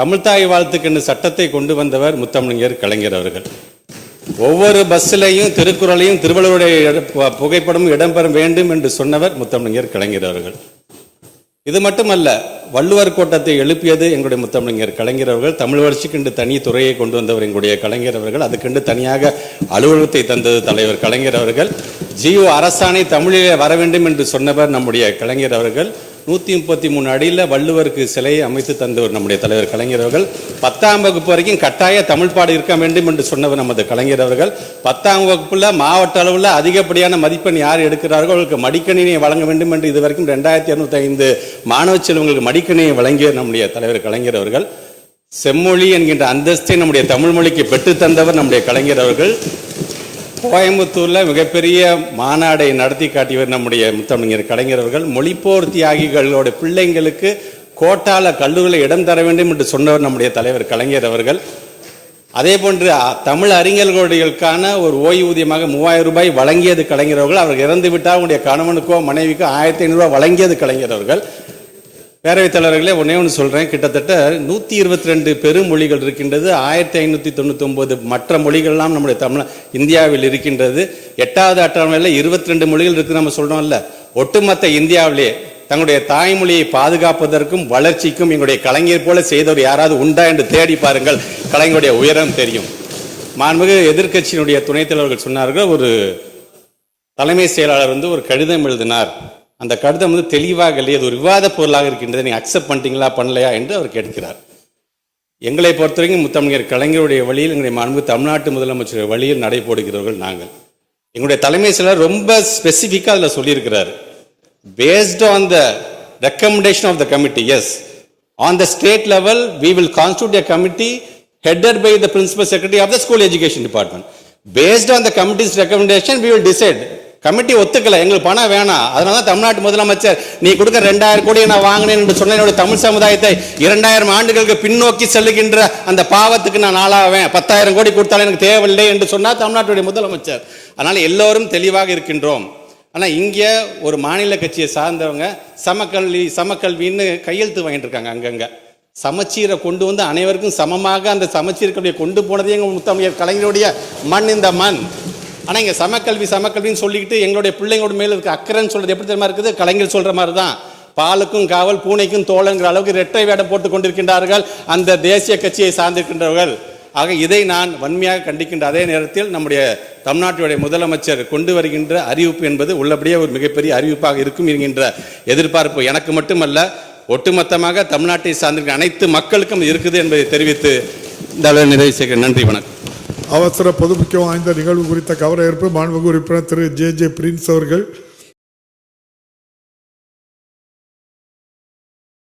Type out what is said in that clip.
தமிழ்தாய் வாழ்த்துக்குன்னு சட்டத்தை கொண்டு வந்தவர் முத்தமிழர் கலைஞர் அவர்கள். ஒவ்வொரு பஸ்ஸிலையும் திருக்குறளையும் திருவள்ளுவருடைய புகைப்படமும் இடம்பெற வேண்டும் என்று சொன்னவர் முத்தமிழர் கலைஞர் அவர்கள். இது மட்டுமல்ல வள்ளுவர் கோட்டத்தை எழுப்பியது எங்களுடைய முத்தமிழர் கலைஞர் அவர்கள். தமிழ் வளர்ச்சிக்கென்று தனி துறையை கொண்டு வந்தவர் எங்களுடைய கலைஞர் அவர்கள். அதுக்கென்று தனியாக அலுவலகத்தை தந்தது தலைவர் கலைஞர் அவர்கள். ஜியோ அரசாணை தமிழிலே வர வேண்டும் என்று சொன்னவர் நம்முடைய கலைஞர் அவர்கள். நூற்றி முப்பத்தி மூணு அடியில் வள்ளுவருக்கு சிலையை அமைத்து தந்தவர் நம்முடைய தலைவர் கலைஞர் அவர்கள். பத்தாம் வகுப்பு வரைக்கும் கட்டாய தமிழ் பாடம் இருக்க வேண்டும் என்று சொன்னவர் நமது கலைஞர் அவர்கள். பத்தாம் வகுப்பில் மாவட்ட அளவில் அதிகப்படியான மதிப்பெண் யார் எடுக்கிறார்களோ அவர்களுக்கு மடிக்கணினியை வழங்க வேண்டும் என்று இதுவரைக்கும் ரெண்டாயிரத்தி இரநூத்தி ஐந்து மாணவ செல்வங்களுக்கு மடிக்கணியை வழங்கிய நம்முடைய தலைவர் கலைஞர் அவர்கள். செம்மொழி என்கின்ற அந்தஸ்தை நம்முடைய தமிழ் மொழிக்கு பெற்றுத்தந்தவர் நம்முடைய கலைஞர் அவர்கள். கோயம்புத்தூரில் மிகப்பெரிய மாநாடை நடத்தி காட்டியவர் நம்முடைய முத்தமிழர் கலைஞரவர்கள் மொழிப்போர் தியாகிகளோட பிள்ளைங்களுக்கு கோட்டால கல்லூரியில் இடம் தர வேண்டும் என்று சொன்னவர் நம்முடைய தலைவர் கலைஞர் அவர்கள். அதே போன்று தமிழ் அறிஞர்களுடையக்கான ஒரு ஓய்வூதியமாக மூவாயிரம் ரூபாய் வழங்கியது கலைஞரவர்கள் அவர் இறந்து விட்டால் அவருடைய கணவனுக்கோ மனைவிக்கோ ஆயிரத்தி ஐநூறுரூவா வழங்கியது கலைஞர் அவர்கள். பேரவைத் தலைவர்களே ஒன்னே ஒன்று சொல்கிறேன் கிட்டத்தட்ட நூற்றி இருபத்தி ரெண்டு பெருமொழிகள் இருக்கின்றது. ஆயிரத்தி ஐநூற்றி தொண்ணூத்தொம்பது மற்ற மொழிகள்லாம் நம்முடைய தமிழ் இந்தியாவில் இருக்கின்றது. எட்டாவது அட்டவணையில் இருபத்தி ரெண்டு மொழிகள் இருக்கு நம்ம சொல்றோம்ல. ஒட்டுமொத்த இந்தியாவிலே தங்களுடைய தாய்மொழியை பாதுகாப்பதற்கும் வளர்ச்சிக்கும் எங்களுடைய கலைஞர் போல செய்தவர் யாராவது உண்டா என்று தேடி பாருங்கள். கலைஞருடைய உயரம் தெரியும். மாண்புமிகு எதிர்க்கட்சியினுடைய துணைத் தலைவர்கள் சொன்னார்கள் ஒரு தலைமை செயலாளர் வந்து ஒரு கடிதம் எழுதினார். அந்த கடிதம் வந்து தெளிவாக இல்லை அது ஒரு விவாத பொருளாக இருக்கின்றதை நீங்கள் அக்செப்ட் பண்ணிட்டீங்களா பண்ணலையா என்று அவர் கேட்கிறார் எங்களை பொறுத்தவரைக்கும் முத்தமிழர் கலைஞருடைய வழியில் எங்களுடைய மாண்பு தமிழ்நாட்டு முதலமைச்சருடைய வழியில் நடைபோடுகிறவர்கள் நாங்கள் எங்களுடைய தலைமை செயலர் ரொம்ப ஸ்பெசிஃபிக்காக அதில் சொல்லியிருக்கிறார் based on the recommendation of the committee as on the state level we will constitute a committee headed by the principal secretary of the school education department based on the committee's recommendation we will decide committee ஒத்துக்கல. எங்களுக்கு பணம் வேணாம். அதனால தான் தமிழ்நாட்டு முதலமைச்சர் நீ கொடுக்க ரெண்டாயிரம் கோடியை நான் வாங்கினேன் என்று சொன்ன என்னுடைய தமிழ் சமுதாயத்தை இரண்டாயிரம் ஆண்டுகளுக்கு பின்னோக்கி செல்லுகின்ற அந்த பாவத்துக்கு நான் ஆளாவேன். பத்தாயிரம் கோடி கொடுத்தாலும் எனக்கு தேவையில்லை என்று சொன்னால் தமிழ்நாட்டுடைய முதலமைச்சர். அதனால எல்லோரும் தெளிவாக இருக்கின்றோம். ஆனால் இங்கே ஒரு மாநில கட்சியை சார்ந்தவங்க சமக்கல்வி சமக்கல்வின்னு கையெழுத்து வாங்கிட்டு இருக்காங்க அங்கங்கே. சமச்சீரை கொண்டு வந்து அனைவருக்கும் சமமாக அந்த சமச்சீர் கொண்டு போனதே எங்கள் முத்தமிழர் கலைஞருடைய மண் இந்த மண். ஆனால் இங்கே சமக்கல்வி சமக்கல்வின்னு சொல்லிக்கிட்டு எங்களுடைய பிள்ளைங்களோட மேலே இருக்க அக்கறைன்னு சொல்கிறது எப்படி தெரியுமா இருக்குது? கலைஞர் சொல்கிற மாதிரி தான் பாலுக்கும் காவல் பூனைக்கும் தோழங்கிற அளவுக்கு இரட்டை வேடம் போட்டு கொண்டிருக்கின்றார்கள் அந்த தேசிய கட்சியை சார்ந்திருக்கின்றவர்கள். ஆக இதை நான் வன்மையாக கண்டிக்கின்ற அதே நேரத்தில் நம்முடைய தமிழ்நாட்டுடைய முதலமைச்சர் கொண்டு வருகின்ற அறிவிப்பு என்பது உள்ளபடியே ஒரு மிகப்பெரிய அறிவிப்பாக இருக்கும் என்கின்ற எதிர்பார்ப்பு எனக்கு மட்டுமல்ல ஒட்டுமொத்தமாக தமிழ்நாட்டை சார்ந்திருக்கிற அனைத்து மக்களுக்கும் இருக்குது என்பதை தெரிவித்து இந்த அளவில் நிறைவு செய்கிறேன் நன்றி வணக்கம். அவசர பொதுமுக்கியம் வாய்ந்த நிகழ்வு குறித்த கவர ஏற்பு மாண்புமிகு உறுப்பினர் திரு ஜே ஜே பிரின்ஸ் அவர்கள்